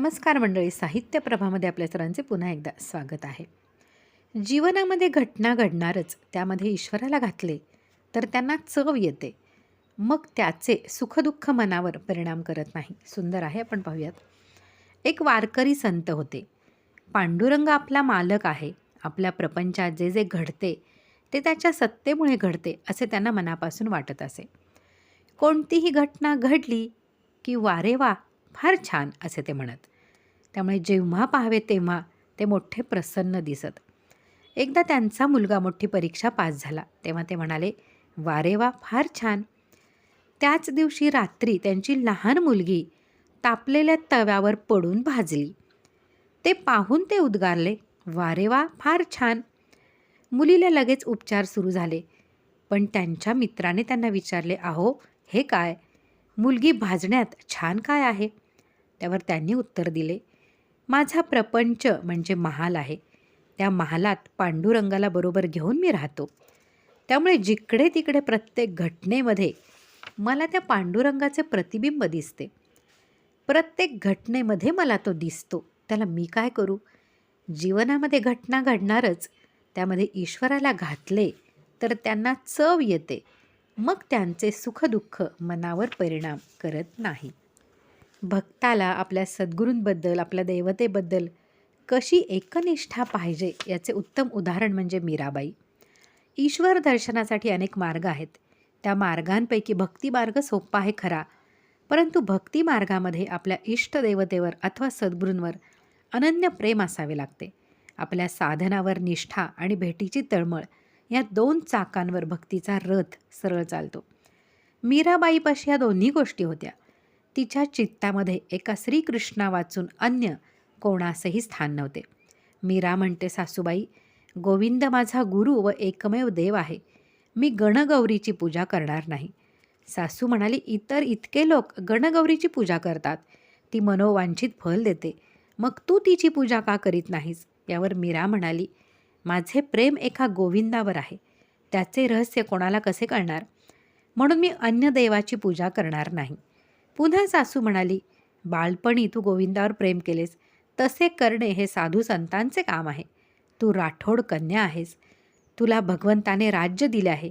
नमस्कार मंडळी साहित्य प्रभामध्ये आपल्या सर्वांचे पुन्हा एकदा स्वागत आहे. जीवनामध्ये घटना घडणारच त्यामध्ये ईश्वराला घातले तर त्यांना चव येते. मग त्याचे सुखदुःख मनावर परिणाम करत नाही. सुंदर आहे आपण पाहूयात. एक वारकरी संत होते. पांडुरंग आपला मालक आहे. आपल्या प्रपंचात जे जे घडते ते त्याच्या सत्तेमुळे घडते असे त्यांना मनापासून वाटत असे. कोणतीही घटना घडली की वारे वा फार छान असे ते म्हणत. त्यामुळे जेव्हा पाहावे तेव्हा ते मोठे प्रसन्न दिसत. एकदा त्यांचा मुलगा मोठी परीक्षा पास झाला तेव्हा ते म्हणाले वारे वा फार छान. त्याच दिवशी रात्री त्यांची लहान मुलगी तापलेल्या तव्यावर पडून भाजली. ते पाहून ते उद्गारले वारे वा फार छान. मुलीला लगेच उपचार सुरू झाले पण त्यांच्या मित्राने त्यांना विचारले अहो हे काय? मुलगी भाजण्यात छान काय आहे? त्यावर त्यांनी उत्तर दिले माझा प्रपंच म्हणजे महाल आहे. त्या महालात पांडुरंगाला बरोबर घेऊन मी राहतो. त्यामुळे जिकडे तिकडे प्रत्येक घटनेमध्ये मला त्या पांडुरंगाचे प्रतिबिंब दिसते. प्रत्येक घटनेमध्ये मला तो दिसतो. त्याला मी काय करू? जीवनामध्ये घटना घडणारच. त्यामध्ये ईश्वराला घातले तर त्यांना चव येते. मग त्यांचे सुखदुःख मनावर परिणाम करत नाही. भक्ताला आपल्या सद्गुरूंबद्दल आपल्या देवतेबद्दल कशी एकनिष्ठा पाहिजे याचे उत्तम उदाहरण म्हणजे मीराबाई. ईश्वर दर्शनासाठी अनेक मार्ग आहेत. त्या मार्गांपैकी भक्ती मार्ग सोपा आहे खरा. परंतु भक्ती मार्गामध्ये आपल्या इष्टदेवतेवर अथवा सद्गुरूंवर अनन्य प्रेम असावे लागते. आपल्या साधनावर निष्ठा आणि भेटीची तळमळ या दोन चाकांवर भक्तीचा रथ सरळ चालतो. मीराबाईपाशी या दोन्ही गोष्टी होत्या. तिच्या चित्तामध्ये एका श्रीकृष्णा वाचून अन्य कोणासही स्थान नव्हते. मीरा म्हणते सासूबाई गोविंद माझा गुरु व एकमेव देव आहे. मी गणगौरीची पूजा करणार नाही. सासू म्हणाली इतर इतके लोक गणगौरीची पूजा करतात. ती मनोवांछित फल देते. मग तू तिची पूजा का करीत नाहीस? यावर मीरा म्हणाली माझे प्रेम एका गोविंदावर आहे. त्याचे रहस्य कोणाला कसे कळणार? म्हणून मी अन्य देवाची पूजा करणार नाही. पुन्हा सासू म्हणाली बाळपणी तू गोविंदावर प्रेम केलेस. तसे करणे हे साधू संतांचे काम आहे. तू राठोड कन्या आहेस. तुला भगवंताने राज्य दिले आहे.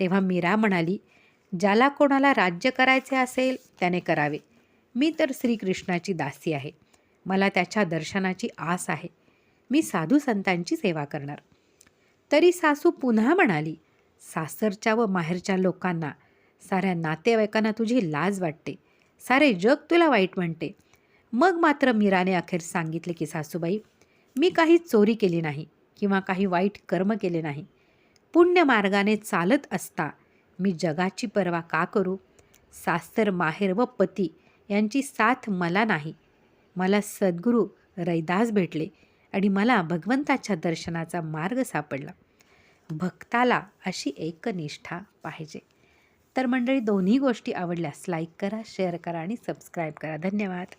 तेव्हा मीरा म्हणाली ज्याला कोणाला राज्य करायचे असेल त्याने करावे. मी तर श्रीकृष्णाची दासी आहे. मला त्याच्या दर्शनाची आस आहे. मी साधू संतांची सेवा करणार. तरी सासू पुन्हा म्हणाली सासरच्या व माहेरच्या लोकांना साऱ्या नातेवाईकांना तुझी लाज वाटते. सारे जग तुला वाईट म्हणते. मग मात्र मीराने अखेर सांगितले की सासूबाई मी काही चोरी केली नाही किंवा काही वाईट कर्म केले नाही. पुण्य मार्गाने चालत असता मी जगाची पर्वा का करू? सास्तर माहेर व पती यांची साथ मला नाही. मला सद्गुरू रैदास भेटले आणि मला भगवंताच्या दर्शनाचा मार्ग सापडला. भक्ताला अशी एकनिष्ठा पाहिजे. तर मंडळी दोन्ही गोष्टी आवडल्यास लाईक करा शेअर करा आणि सबस्क्राईब करा. धन्यवाद.